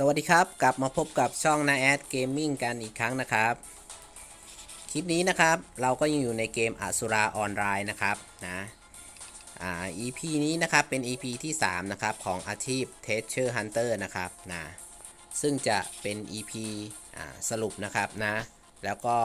สวัสดีครับ กลับมาพบกับช่องนาแอดเกมมิ่งกันอีกครั้งนะครับ คลิปนี้นะครับเราก็ยังอยู่ในเกมอสุราออนไลน์นะครับนะอ่า EP นี้นะครับเป็น EP ที่ 3 นะครับ ของอาชีพ t e a c h e r Hunter นะครับนะซึ่งจะเป็น EP อ่าสรุปนะครับนะแล้วก็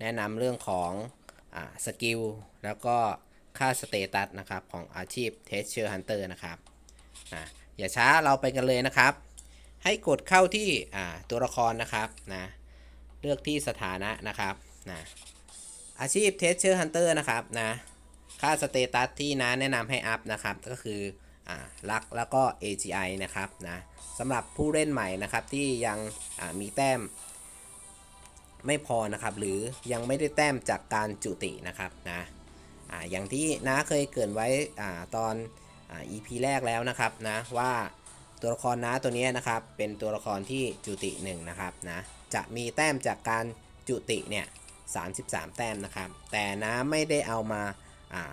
แนะนำเรื่องของอ่าสกิลแล้วก็ค่าสเตตัสนะครับของอาชีพ t e a c h e r Hunter นะครับนะอย่าช้าเราไปกันเลยนะครับ ให้กดเข้าที่ตัวละครนะครับนะเลือกที่สถานะนะครับนะอาชีพเทสเชอร์ฮันเตอร์นะครับนะค่าสเตตัสที่น้าแนะนำให้อัพนะครับก็คืออลักแล้วก็ AGI นะครับนะสำหรับผู้เล่นใหม่นะครับที่ยังมีแต้มไม่พอนะครับ หรือยังไม่ได้แต้มจากการจุตินะครับนะอย่างที่น้าเคยเกินไว้อตอนอ EP แรกแล้วนะครับนะว่า ตัวละครน้าตัวนี้นะครับเป็นตัวละครที่จุติ1นะครับนะจะมีแต้มจากการจุติเนี่ย33 แต้มนะครับ แต่น้าไม่ได้เอามาอ่า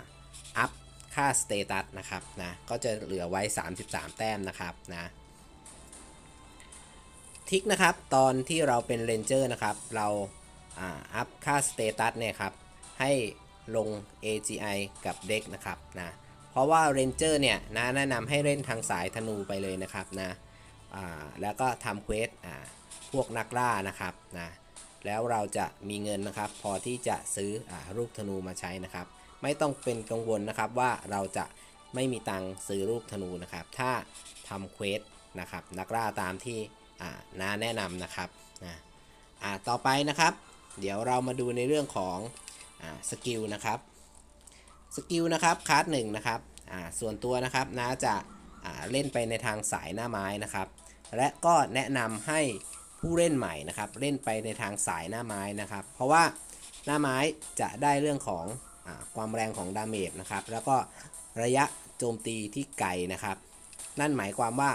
อัพค่าสเตตัสนะครับนะก็จะเหลือไว้ 33 แต้มนะครับนะทิกนะครับตอนที่เราเป็นเรนเจอร์นะครับเราอ่าอัพค่าสเตตัสเนี่ยครับให้ลง AGI กับเด็กนะครับนะ เพราะว่าเรนเจอร์เนี่ยนะแนะนำให้เล่นทางสายธนูไปเลยนะครับนะอ่าแล้วก็ทำเควสอ่าพวกนักล่านะครับนะแล้วเราจะมีเงินนะครับ พอที่จะซื้ออารูปธนูมาใช้นะครับ ไม่ต้องเป็นกังวลนะครับว่าเราจะไม่มีตังค์ซื้อรูปธนูนะครับ ถ้าทำเควสนะครับนักล่าตามที่อ่าน้าแนะนำนะครับนะอ่าต่อไปนะครับ เดี๋ยวเรามาดูในเรื่องของอ่าสกิลนะครับ สกิลนะครับคาร์ดหนึ่งนะครับอ่าส่วนตัวนะครับน้าจะอ่าเล่นไปในทางสายหน้าไม้นะครับ และก็แนะนำให้ผู้เล่นใหม่นะครับ เล่นไปในทางสายหน้าไม้นะครับ เพราะว่าหน้าไม้จะได้เรื่องของอาความแรงของดาเมจนะครับ แล้วก็ระยะโจมตีที่ไกลนะครับ นั่นหมายความว่า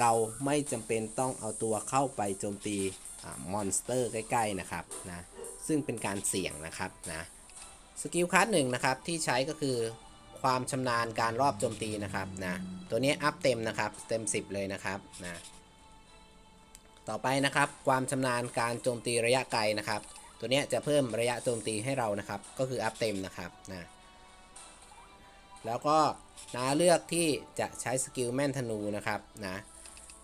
เราไม่จำเป็นต้องเอาตัวเข้าไปโจมตีมอนสเตอร์ใกล้ ๆ นะครับนะซึ่งเป็นการเสี่ยงนะครับนะ สกิลคัสหนึ่งนะครับ ที่ใช้ก็คือความชำนาญการรอบโจมตีนะครับนะตัวนี้อัพเต็มนะครับเต็ม 10 เลยนะครับนะต่อไปนะครับ ความชำนาญการโจมตีระยะไกลนะครับ ตัวนี้จะเพิ่มระยะโจมตีให้เรานะครับ ก็คืออัพเต็มนะครับนะแล้วก็นะเลือกที่จะใช้สกิลแม่นธนูนะครับนะ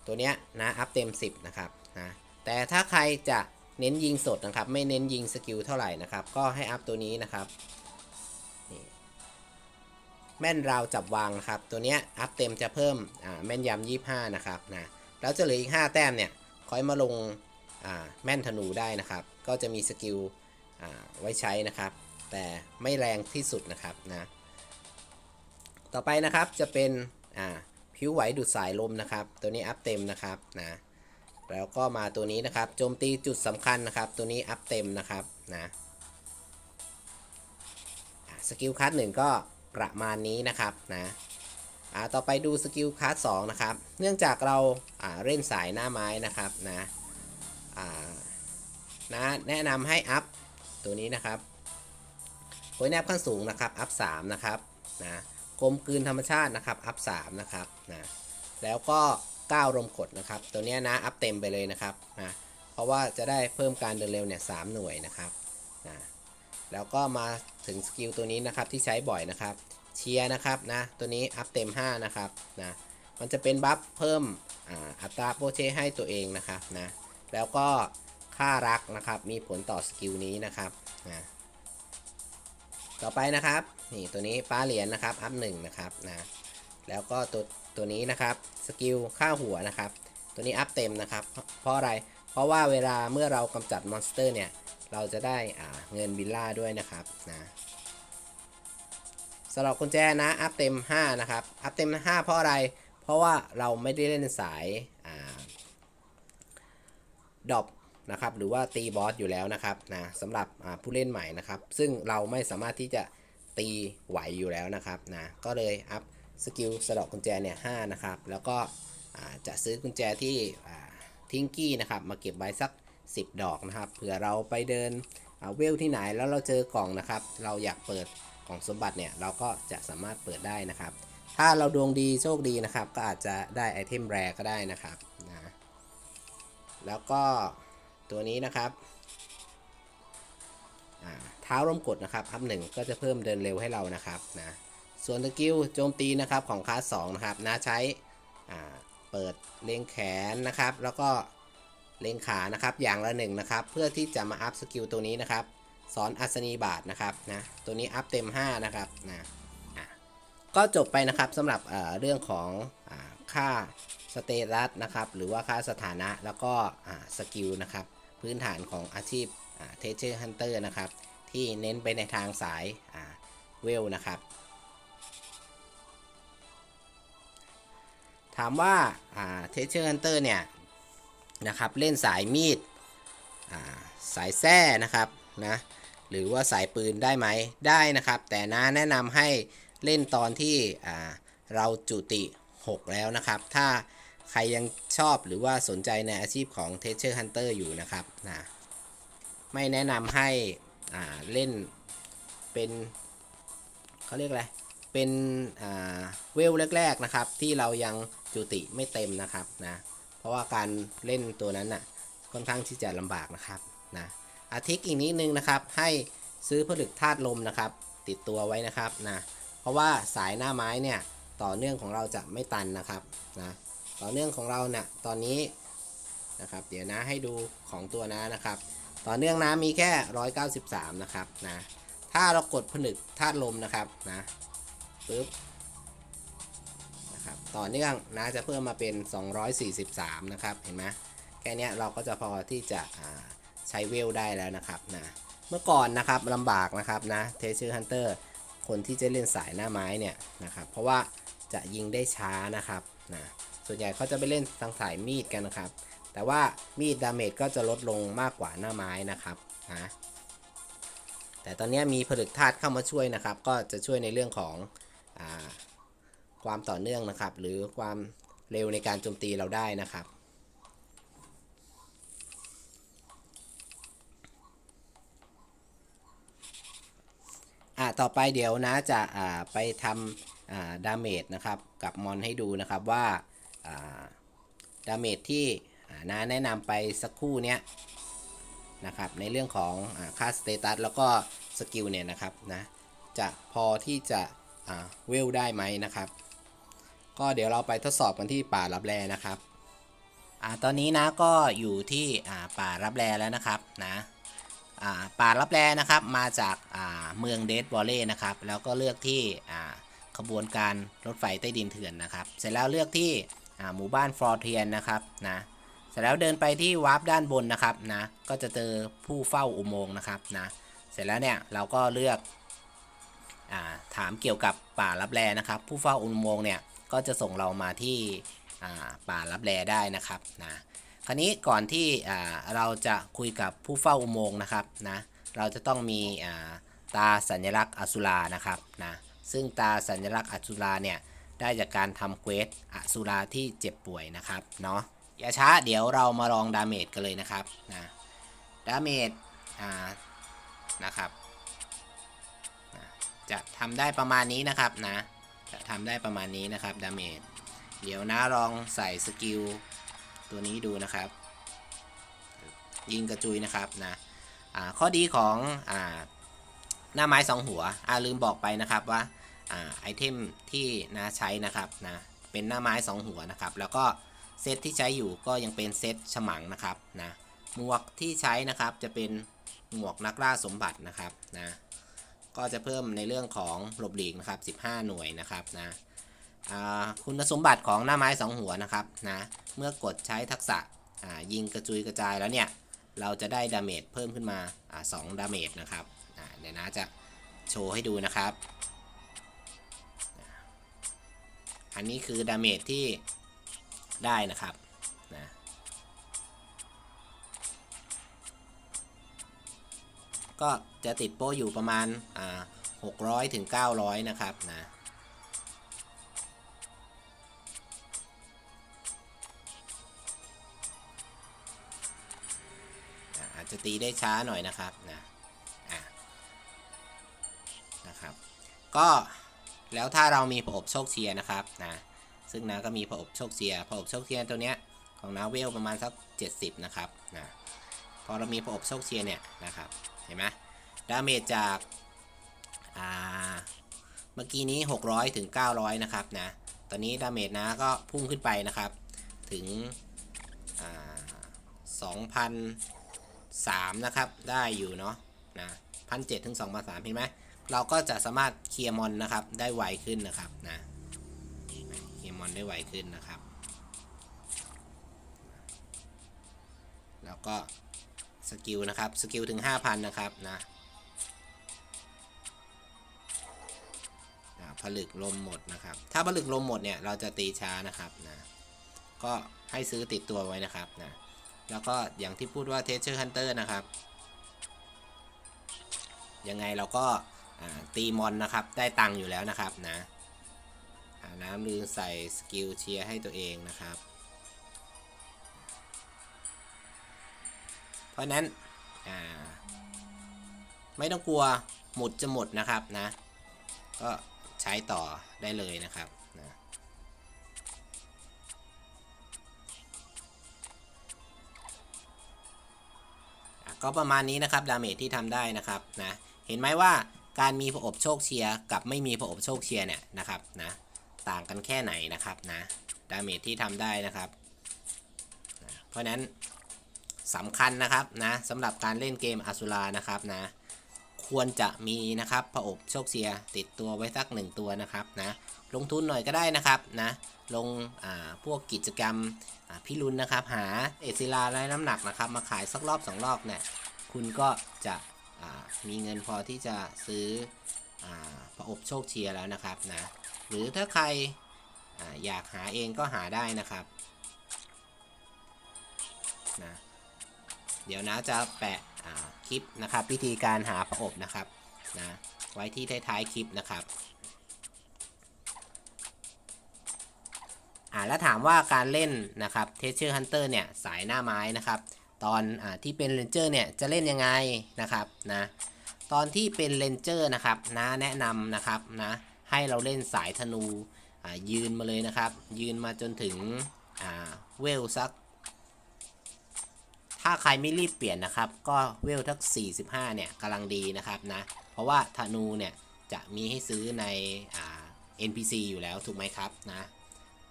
ตัวนี้นะอัพเต็ม 10 นะครับนะแต่ถ้าใครจะ เน้นยิงสดนะครับ ไม่เน้นยิงสกิลเท่าไหร่นะครับ ก็ให้อัพตัวนี้นะครับแม่นราวจับวางนะครับ ตัวเนี้ยอัพเต็มจะเพิ่มแม่นยำ25นะครับนะแล้วจะเหลืออีก 5 แต้มเนี่ยคอยมาลงาแม่นธนูได้นะครับ ก็จะมีสกิลไว้ใช้นะครับ แต่ไม่แรงที่สุดนะครับนะต่อไปนะครับจะเป็นผิวไหวดูดสายลมนะครับ ตัวนี้อัพเต็มนะครับนะ แล้วก็มาตัวนี้นะครับโจมตีจุดสำคัญนะครับ ตัวนี้อัพเต็มนะครับนะสกิลคัสหนึ่งก็ประมาณนี้นะครับนะอ่าต่อไปดูสกิลคัสสองนะครับ เนื่องจากเราอ่าเล่นสายหน้าไม้นะครับนะอ่านะแนะนำให้อัพตัวนี้นะครับโอยแนบขั้นสูงนะครับอัพสามนะครับนะกลมกลืนธรรมชาตินะครับอัพสามนะครับนะแล้วก็ 9ลมกดนะครับ ตัวนี้นะอัพเต็มไปเลยนะครับนะเพราะว่าจะได้เพิ่มการเดินเร็วเนี่ยสหน่วยนะครับนะแล้วก็มาถึงสกิลตัวนี้นะครับที่ใช้บ่อยนะครับเชียร์นะครับนะตัวนี้อัพเต็ม 5 นะครับนะมันจะเป็นบัฟเพิ่มอ,อัตราโปเชให้ตัวเองนะครับนะแล้วก็ค่ารักนะครับมีผลต่อสกิลนี้นะครับนะต่อไปนะครับนี่ตัวนี้ป้าเหรียญนะครับอัพหนึ่งนะครับนะ แล้วก็ตัวตัวนี้นะครับสกิลค่าหัวนะครับ ตัวนี้อัพเต็มนะครับ เพราะอะไรเพราะว่าเวลาเมื่อเรากำจัดมอนสเตอร์เนี่ย เราจะได้เงินวิลล่าด้วยนะครับนะสำหรับกุญแจนะอัพเต็ม 5 นะครับ อัพเต็ม 5 เพราะอะไร เพราะว่าเราไม่ได้เล่นสายอดอปนะครับหรือว่าตีบอสอยู่แล้วนะครับนะสำหรับผู้เล่นใหม่นะครับ ซึ่งเราไม่สามารถที่จะตีไหวอยู่แล้วนะครับนะก็เลยอัพ สกิลสะดอกกุญแจเนี่ยหนะครับ แล้วก็จะซื้อกุญแจที่ทิงกี้นะครับ มาเก็บไว้สัก 10 ดอกนะครับเผื่อเราไปเดินเวลที่ไหนแล้วเราเจอกล่องนะครับ เราอยากเปิดกล่องสมบัติเนี่ยเราก็จะสามารถเปิดได้นะครับ ถ้าเราดวงดีโชคดีนะครับ ก็อาจจะได้ไอเทมแรก็ได้นะครับนะแล้วก็ตัวนี้นะครับเท้าร่มกดนะครับอัพหนึ่งก็จะเพิ่มเดินเร็วให้เรานะครับนะ ส่วนสกิลโจมตีนะครับของคลาสสองนะครับนะใช้เปิดเล็งแขนนะครับ แล้วก็เล็งขานะครับอย่างละหนึ่งนะครับ เพื่อที่จะมาอัพสกิลตัวนี้นะครับสอนอัศนีบาทนะครับนะตัวนี้อัพเต็ม 5 นะครับนะก็จบไปนะครับสำหรับเรื่องของอค่าสเตตัสนะครับหรือว่าค่าสถานะแล้วก็สกิลนะครับพื้นฐานของอาชีพเทเชอร์ฮันเตอร์นะครับที่เน้นไปในทางสายเวลนะครับ ถามว่าเทเชอร์ฮันเตอร์เนี่ยนะครับเล่นสายมีดสายแส้นะครับนะหรือว่าสายปืนได้ไหมได้นะครับ แต่นะแนะนำให้เล่นตอนที่เราจุติ 6 แล้วนะครับ ถ้าใครยังชอบหรือว่าสนใจในอาชีพของเทเชอร์ฮันเตอร์อยู่นะครับนะไม่แนะนำให้เล่นเป็นเขาเรียกอะไร เป็นเวลแรก ๆนะครับ ที่เรายังจุติไม่เต็มนะครับนะเพราะว่าการเล่นตัวนั้นน่ะค่อนข้างที่จะลำบากนะครับนะอาทิตย์อีกนิดนึงนะครับ ให้ซื้อผลึกธาตุลมนะครับ ติดตัวไว้นะครับนะเพราะว่าสายหน้าไม้เนี่ยต่อเนื่องของเราจะไม่ตันนะครับนะต่อเนื่องของเราเนี่ยตอนนี้นะครับ เดี๋ยวนะให้ดูของตัวนะนะครับ ต่อเนื่องนะมีแค่ 193 นะครับนะถ้าเรากดผนึกธาตุลมนะครับนะ ปึ๊บนะครับต่อเนื่องนะจะเพิ่มมาเป็น 243 นะครับ เห็นไหมแค่เนี้ยเราก็จะพอที่จะใช้เวลได้แล้วนะครับนะเมื่อก่อนนะครับลำบากนะครับนะเทเชอร์ฮันเตอร์คนที่จะเล่นสายหน้าไม้เนี่ยนะครับเพราะว่าจะยิงได้ช้านะครับนะส่วนใหญ่เขาจะไปเล่นทางสายมีดกันนะครับ แต่ว่ามีดดาเมจก็จะลดลงมากกว่าหน้าไม้นะครับนะแต่ตอนนี้มีผลึกธาตุเข้ามาช่วยนะครับ ก็จะช่วยในเรื่องของ ความต่อเนื่องนะครับ หรือความเร็วในการโจมตีเราได้นะครับอะต่อไปเดี๋ยวนะจะอ่าไปทำอ่าดาเมจนะครับกับมอนให้ดูนะครับว่าอ่าดาเมจที่อ่านะแนะนำไปสักครู่เนี้ยนะครับในเรื่องของอค่าสเตตัสแล้วก็สกิลเนี่ยนะครับนะจะพอที่จะ เวลได้ไหมนะครับ ก็เดี๋ยวเราไปทดสอบกันที่ป่ารับแลนะครับอ่าตอนนี้นะก็อยู่ที่อ่าป่ารับแลแล้วนะครับนะอ่าป่ารับแลนะครับมาจากอ่าเมืองเดดวอลเล่นะครับ แล้วก็เลือกที่อ่าขบวนการรถไฟใต้ดินเถื่อนนะครับ เสร็จแล้วเลือกที่อ่าหมู่บ้านฟลอเทียนนะครับนะเสร็จแล้วเดินไปที่วาร์ปด้านบนนะครับนะก็จะเจอผู้เฝ้าอุโมงค์นะครับนะเสร็จแล้วเนี่ยเราก็เลือก ถามเกี่ยวกับป่ารับแลนะครับ ผู้เฝ้าอุโมงค์เนี่ยก็จะส่งเรามาที่ป่ารับแลได้นะครับนะคราวนี้ก่อนที่เราจะคุยกับผู้เฝ้าอุโมงค์นะครับนะเราจะต้องมีาตาสัญลักษณ์อสุรานะครับนะซึ่งตาสัญลักษณ์อสุราเนี่ยได้จากการทำเควสอสุราที่เจ็บป่วยนะครับเนาะอย่าช้าเดี๋ยวเรามาลองดาเมจกันเลยนะครับนะดาเมจอ่านะครับ จะทำได้ประมาณนี้นะครับนะ จะทำได้ประมาณนี้นะครับดาเมจเดี๋ยวนะลองใส่สกิลตัวนี้ดูนะครับ ยิงกระจุยนะครับนะข้อดีของอหน้าไม้สองหัวอ่าลืมบอกไปนะครับว่าอไอเทมที่นาใช้นะครับนะเป็นหน้าไม้สองหัวนะครับ แล้วก็เซตที่ใช้อยู่ก็ยังเป็นเซตฉมังนะครับนะหมวกที่ใช้นะครับจะเป็นหมวกนักล่าสมบัตินะครับนะ ก็จะเพิ่มในเรื่องของหลบหลีกนะครับ 15 หน่วยนะครับนะอ่าคุณสมบัติของหน้าไม้สองหัวนะครับนะเมื่อกดใช้ทักษะอ่ายิงกระจุยกระจายแล้วเนี่ยเราจะได้ดาเมจเพิ่มขึ้นมาอ่าสองดาเมจนะครับอ่าเดี๋ยวนะจะโชว์ให้ดูนะครับ อันนี้คือดาเมจที่ได้นะครับ ก็จะติดโป้อยู่ประมาณอ่า600ถึง900 นะครับนะอาจจะตีได้ช้าหน่อยนะครับนะะนะครับ ก็แล้วถ้าเรามีผอบโชคเชียนะครับนะซึ่งนะก็มีผอบโชคเชียผอบโชคเชียตัวเนี้ยของนาเวลประมาณสัก 70 นะครับนะ พอเรามีประอบโชคเชียร์เนี่ยนะครับเห็นไหมดาเมจจากอ่าเมื่อกี้นี้ 600ถึง900 นะครับนะตอนนี้ดาเมจนะก็พุ่งขึ้นไปนะครับ ถึงอ่า2,003นะครับได้อยู่เนาะนะพันเถึง2,003เห็นไหมเราก็จะสามารถเคลียร์มอนนะครับได้ไวขึ้นนะครับนะเคลียร์มอนได้ไวขึ้นนะครับ แล้วก็ สกิลนะครับ สกิลถึง 5,000 นะครับนะผลึกลมหมดนะครับ ถ้าผลึกลมหมดเนี่ยเราจะตีช้านะครับนะก็ให้ซื้อติดตัวไว้นะครับนะแล้วก็อย่างที่พูดว่าเทเชอร์ฮันเตอร์นะครับ ยังไงเราก็ตีมอนนะครับ ได้ตังค์อยู่แล้วนะครับนะน้ำลือใส่สกิลเชียร์ให้ตัวเองนะครับ ราะนั้นไม่ต้องกลัวหมุดจะหมดนะครับนะ ก็ใช้ต่อได้เลยนะครับนะก็ประมาณนี้นะครับดาเมจที่ทำได้นะครับนะเห็นไหมว่าการมีผอบโชคเชียร์กับไม่มีผอบโชคเชียร์เนี่ยนะครับนะต่างกันแค่ไหนนะครับนะดาเมจที่ทำได้นะครับนะเพราะนั้น สำคัญนะครับนะสำหรับการเล่นเกมอสุรานะครับนะ ควรจะมีนะครับผอบโชคเชียติดตัวไว้สักหนึ่งตัวนะครับนะลงทุนหน่อยก็ได้นะครับนะลงอ่าพวกกิจกรรมอ่าพิรุณนะครับ หาเอซิลาไร้น้ำหนักนะครับ มาขายสักรอบสองรอบเนี่ยคุณก็จะอ่ามีเงินพอที่จะซื้ออาผอบโชคเชียร์แล้วนะครับนะหรือถ้าใครอาอยากหาเองก็หาได้นะครับนะ เดี๋ยวนะจะแปะคลิปนะครับ วิธีการหาประอบนะครับนะไว้ที่ท้ายๆคลิปนะครับอ่าแล้วถามว่าการเล่นนะครับเทเชอร์ฮันเตอร์เนี่ยสายหน้าไม้นะครับตอนอาที่เป็นเรนเจอร์เนี่ยจะเล่นยังไงนะครับนะตอนที่เป็นเรนเจอร์นะครับนะแนะนำนะครับนะให้เราเล่นสายธนูอ่ายืนมาเลยนะครับ ยืนมาจนถึงอ่าเวลสัก ถ้าใครไม่รีบเปลี่ยนนะครับ ก็เวลทัก 45 เนี่ยกำลังดีนะครับนะ เพราะว่าธนูเนี่ยจะมีให้ซื้อในอ่า NPC อยู่แล้วถูกไหมครับนะ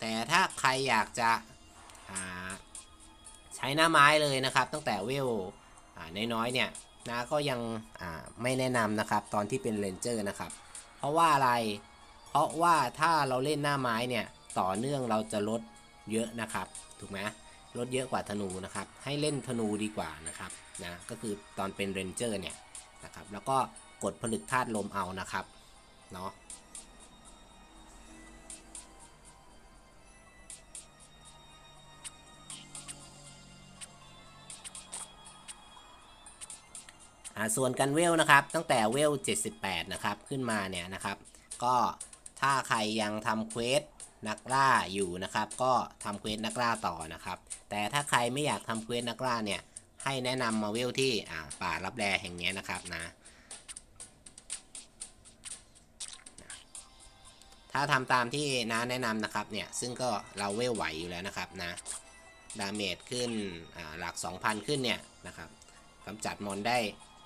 แต่ถ้าใครอยากจะใช้หน้าไม้เลยนะครับ ตั้งแต่เวลน้อยๆเนี่ยนะก็ยังไม่แนะนำนะครับ ตอนที่เป็นเรนเจอร์นะครับ เพราะว่าอะไร เพราะว่าถ้าเราเล่นหน้าไม้เนี่ยต่อเนื่องเราจะลดเยอะนะครับ ถูกไหม ลดเยอะกว่าธนูนะครับ ให้เล่นธนูดีกว่านะครับนะก็คือตอนเป็นเรนเจอร์เนี่ยนะครับแล้วก็กดผลึกธาตุลมเอานะครับเนาะส่วนกันเวลนะครับ ตั้งแต่เวล 78 นะครับ ขึ้นมาเนี่ยนะครับ ก็ถ้าใครยังทำเควสนักล่าอยู่นะครับ ก็ทำเควสนักล่าต่อนะครับ แต่ถ้าใครไม่อยากทำเควสนักล่าเนี่ย ให้แนะนำมาเวลที่ป่ารับแลแห่งนี้นะครับนะ ถ้าทำตามที่น้าแนะนำนะครับเนี่ย ซึ่งก็เราเวลไหวอยู่แล้วนะครับนะ ดาเมจขึ้นหลัก 2,000 ขึ้นเนี่ยนะครับกำจัดมอนได้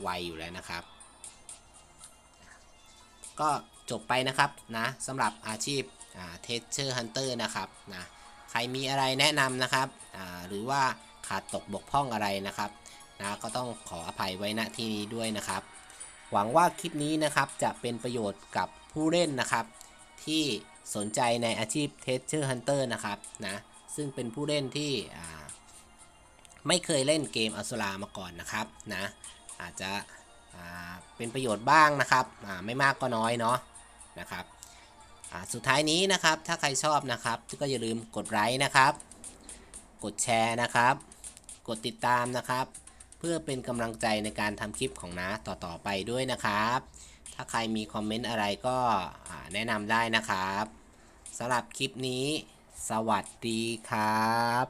ไวอยู่แล้วนะครับ ก็จบไปนะครับนะสำหรับอาชีพเทสเชอร์ฮันเตอร์นะครับนะ ใครมีอะไรแนะนำนะครับหรือว่าขาดตกบกพร่องอะไรนะครับนะก็ต้องขออภัยไว้ณที่นี้ด้วยนะครับ หวังว่าคลิปนี้นะครับจะเป็นประโยชน์กับผู้เล่นนะครับ ที่สนใจในอาชีพเทสเชอร์ฮันเตอร์นะครับนะซึ่งเป็นผู้เล่นที่ไม่เคยเล่นเกมอสุรามาก่อนนะครับนะอาจจะเป็นประโยชน์บ้างนะครับไม่มากก็น้อยเนาะนะครับ สุดท้ายนี้นะครับ ถ้าใครชอบนะครับ ก็อย่าลืมกดไลค์นะครับ กดแชร์นะครับ กดติดตามนะครับ เพื่อเป็นกำลังใจในการทำคลิปของน้าต่อๆไปด้วยนะครับ ถ้าใครมีคอมเมนต์อะไรก็แนะนำได้นะครับสำหรับคลิปนี้ สวัสดีครับ